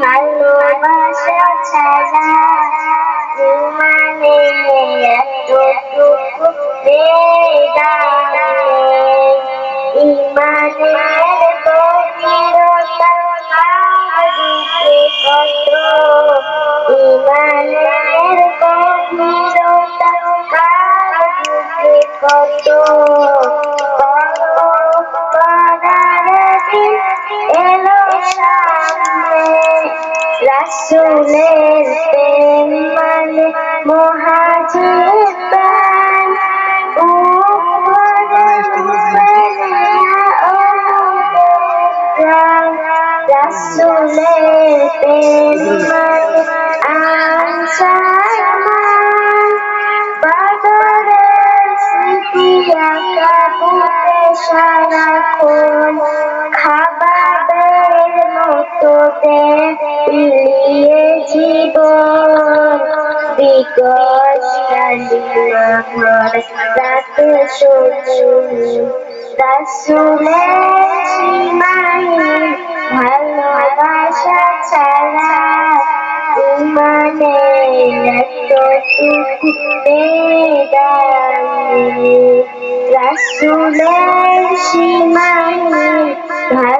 ভালোবাসা ছাড়া মানে এতটুকু বেদানে ইমানের গভীরতা কাঁদিতে কত ইমানের গভীরতা কত রাসুলের প্রেম মানে মহাজির প্রাণ রাসুলের প্রেম মানে আনসার বাদরের স্মৃতি আঁকা বুকে সারাক্ষণ বিকশ কালিমার রাত শুনি রাসুলের সীমাহীন ভালোবাসা ছাড়া ইমানে এতটুকু বেদানি রাসুলের সীমাহীন ভালোবাসা